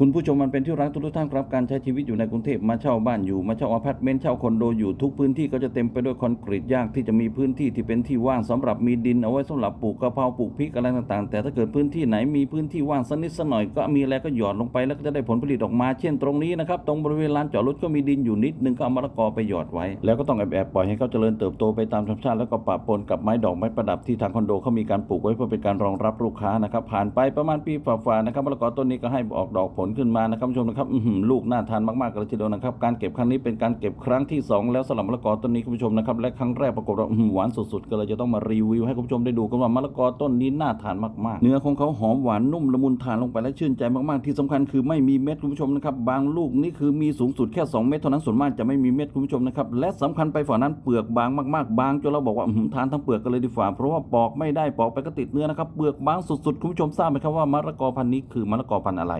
คุณผู้ชมมันเป็นที่รักทุกท่านครับการใช้ชีวิตอยู่ในกรุงเทพมาเช่าบ้านอยู่มาเช่าอพาร์ตเมนต์เช่าคอนโดอยู่ทุกพื้นที่ก็จะเต็มไปด้วยคอนกรีตยากที่จะมีพื้นที่ที่เป็นที่ว่างสำหรับมีดินเอาไว้สำหรับปลูกกะเพราปลูกพริกอะไรต่างๆ แต่ถ้าเกิดพื้นที่ไหนมีพื้นที่ว่างสักนิดสักหน่อยก็มีอะไรก็หยอดลงไปแล้วก็จะได้ผลผลิตออกมาเช่นตรงนี้นะครับตรงบริเวณลานจอดรถก็มีดินอยู่นิดนึงก็เอามะละกอไปหยอดไว้ แล้วก็ต้องแอบๆปล่อยให้เขาเจริญเติบโตไปตามธรรมชาติแล้วก็ปะปนกับไม้ดอกไม้ประดับที่ทางคอนโดเขามีการปลูกไว้เพื่อเป็นการรองรับลูกค้านะครับผ่านไปประมาณปีฝ่าๆนะครับมะละกอต้นนี้ก็ให้ออกดอกผลขึ้นมานะครับผู้ชมนะครับลูกน่าทานมากๆกันเลยทีเดียวนะครับ การเก็บครั้งนี้เป็นการเก็บครั้งที่สองแล้วสำหรับมะละกอต้นนี้คุณผู้ชมนะครับและครั้งแรกปรากฏว่าหวานสุดๆก็เลยจะต้องมารีวิวให้คุณผู้ชมได้ดูกันว่ามะละกอต้นนี้น่าทานมากๆ เนื้อของเขาหอมหวานนุ่มละมุนทานลงไปและชื่นใจมากๆ ที่สำคัญคือไม่มีเม็ดคุณผู้ชมนะครับบางลูกนี่คือมีสูงสุดแค่ 2 เม็ดเท่านั้นส่วนมากจะไม่มีเม็ดคุณผู้ชมนะครับและสำคัญไปฝ่านั้นเปลือกบางมากๆ บางจนเราบอกว่าหทานทั้งเปลือกกันเลยดีฝ่าเพราะว่าปอกไม่ได้ปอกไปก็ติดเนื้อนะครับเปลือกบางสุดๆคุณผู้ชมทราบไหมครับว่ามะละกอพันนี้คือมะละกอพันอะไร